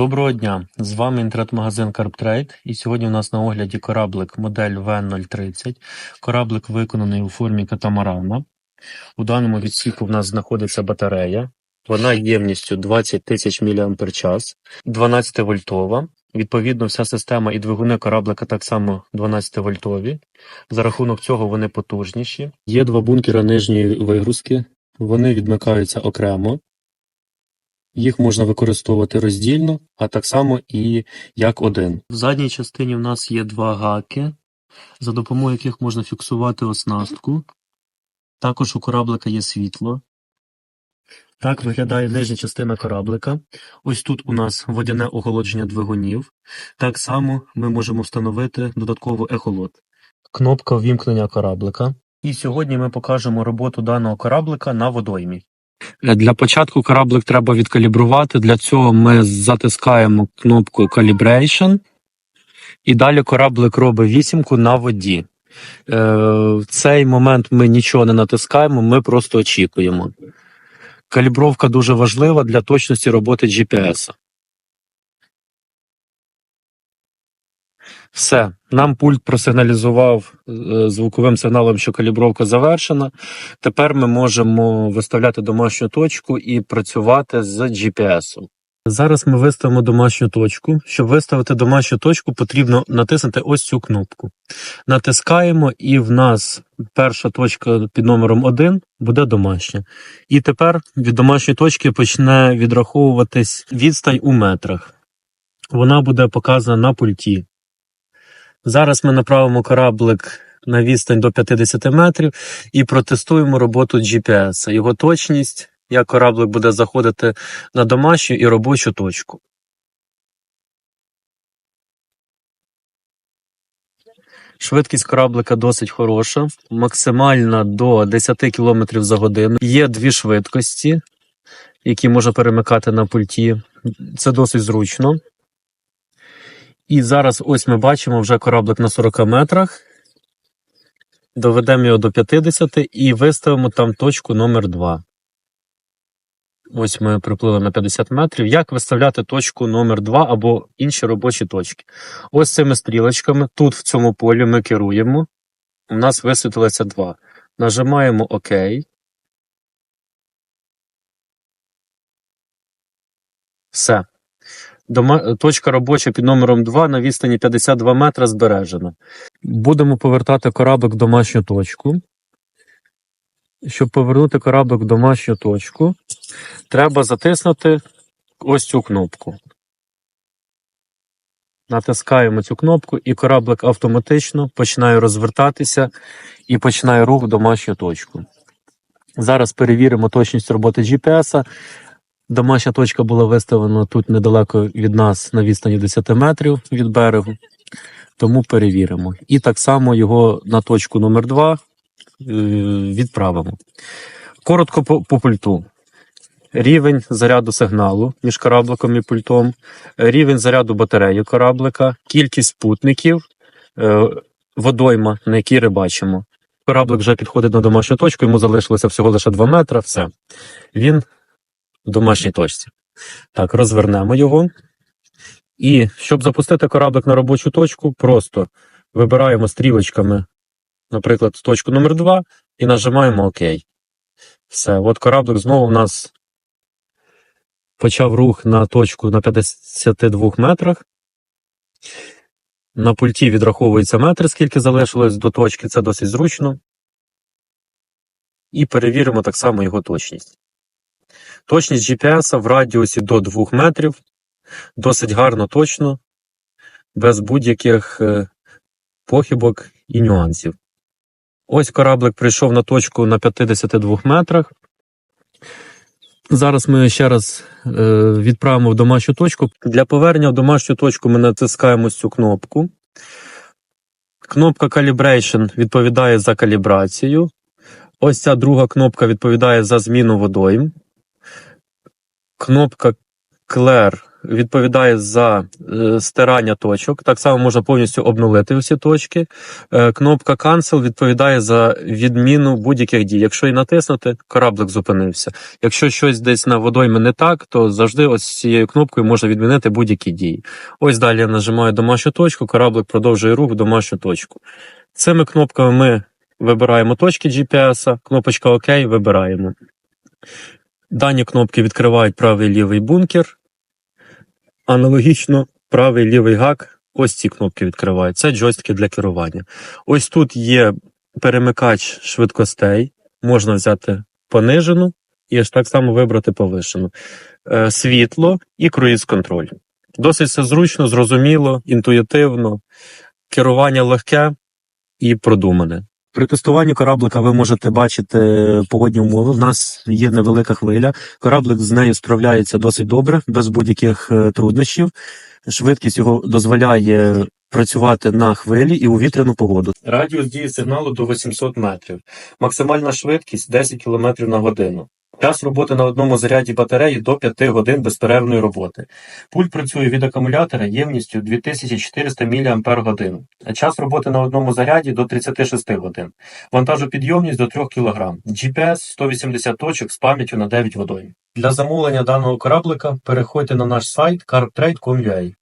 Доброго дня! З вами інтернет-магазин CarpTrade і сьогодні у нас на огляді кораблик модель V030. Кораблик виконаний у формі катамарана. У даному відсіку в нас знаходиться батарея. Вона ємністю 20 тисяч мАч, 12 вольтова. Відповідно, вся система і двигуни кораблика так само 12 вольтові. За рахунок цього вони потужніші. Є два бункери нижньої вигрузки. Вони відмикаються окремо. Їх можна використовувати роздільно, а так само і як один. В задній частині в нас є два гаки, за допомогою яких можна фіксувати оснастку. Також у кораблика є світло. Так виглядає нижня частина кораблика. Ось тут у нас водяне охолодження двигунів. Так само ми можемо встановити додатково ехолот. Кнопка ввімкнення кораблика. І сьогодні ми покажемо роботу даного кораблика на водоймі. Е, Для початку кораблик треба відкалібрувати. Для цього ми затискаємо кнопку Calibration. І далі кораблик робить вісімку на воді. Е, В цей момент ми нічого не натискаємо, ми просто очікуємо. Калібровка дуже важлива для точності роботи GPS. Все, нам пульт просигналізував е, звуковим сигналом, що калібровка завершена. Тепер ми можемо виставляти домашню точку і працювати з GPS. Зараз ми виставимо домашню точку. Щоб виставити домашню точку, потрібно натиснути ось цю кнопку. Натискаємо, і в нас перша точка під номером 1 буде домашня. І тепер від домашньої точки почне відраховуватись відстань у метрах. Вона буде показана на пульті. Зараз ми направимо кораблик на відстань до 50 метрів і протестуємо роботу GPS, його точність, як кораблик буде заходити на домашню і робочу точку. Швидкість кораблика досить хороша, максимальна до 10 км за годину. Є дві швидкості, які можна перемикати на пульті. Це досить зручно. І зараз ось ми бачимо вже кораблик на 40 метрах. Доведемо його до 50 і виставимо там точку номер 2 Ось ми приплили на 50 метрів. Як виставляти точку номер 2 або інші робочі точки? Ось цими стрілочками. Тут в цьому полі ми керуємо. У нас висвітилося 2. Нажимаємо ОК. Все. Дома... Точка робоча під номером 2 на відстані 52 метра збережена. Будемо повертати кораблик в домашню точку. Щоб повернути кораблик в домашню точку, треба затиснути ось цю кнопку. Натискаємо цю кнопку, і кораблик автоматично починає розвертатися і починає рух в домашню точку. Зараз перевіримо точність роботи GPS. Домашня точка була виставлена тут недалеко від нас на відстані 10 метрів від берегу, тому перевіримо. І так само його на точку номер 2 відправимо. Коротко по, по пульту. Рівень заряду сигналу між корабликом і пультом, рівень заряду батареї кораблика, кількість спутників, е, водойма, на якій рибачимо. Кораблик вже підходить на домашню точку, йому залишилося всього лише 2 метри. Все. Він в домашній точці. Так, розвернемо його. І щоб запустити кораблик на робочу точку, просто вибираємо стрілочками, наприклад, точку номер 2 і нажимаємо ОК. Все, от кораблик знову у нас почав рух на точку на 52 метрах. На пульті відраховується метр, скільки залишилось до точки, це досить зручно. І перевіримо так само його точність. Точність GPS в радіусі до 2 метрів. Досить гарно точно, без будь-яких е, похибок і нюансів. Ось кораблик прийшов на точку на 52 метрах. Зараз ми ще раз е, відправимо в домашню точку. Для повернення в домашню точку ми натискаємо цю кнопку. Кнопка Calibration відповідає за калібрацію. Ось ця друга кнопка відповідає за зміну водойм. Кнопка Clear відповідає за е, стирання точок. Так само можна повністю обнулити всі точки. Е, Кнопка Cancel відповідає за відміну будь-яких дій. Якщо її натиснути, кораблик зупинився. Якщо щось десь на водоймі не так, то завжди ось цією кнопкою можна відмінити будь-які дії. Ось далі я нажимаю домашню точку, кораблик продовжує рух в домашню точку. Цими кнопками ми вибираємо точки GPS, кнопочка ОК вибираємо. Дані кнопки відкривають правий лівий бункер. Аналогічно правий лівий гак. Ось ці кнопки відкривають. Це джойстики для керування. Ось тут є перемикач швидкостей. Можна взяти понижену і аж так само вибрати повишену. Е, світло і круїз-контроль. Досить все зручно, зрозуміло, інтуїтивно. Керування легке і продумане. При тестуванні кораблика ви можете бачити погодні умови. У нас є невелика хвиля. Кораблик з нею справляється досить добре, без будь-яких е, труднощів. Швидкість його дозволяє працювати на хвилі і у вітряну погоду. Радіус дії сигналу до 800 метрів. Максимальна швидкість 10 км на годину. Час роботи на одному заряді батареї до 5 годин безперервної роботи. Пульт працює від акумулятора ємністю 2400 мАч, час роботи на одному заряді до 36 годин. Вантажопідйомність до 3 кг. GPS 180 точок з пам'яттю на 9 водойм. Для замовлення даного кораблика переходьте на наш сайт carptrade.com.ua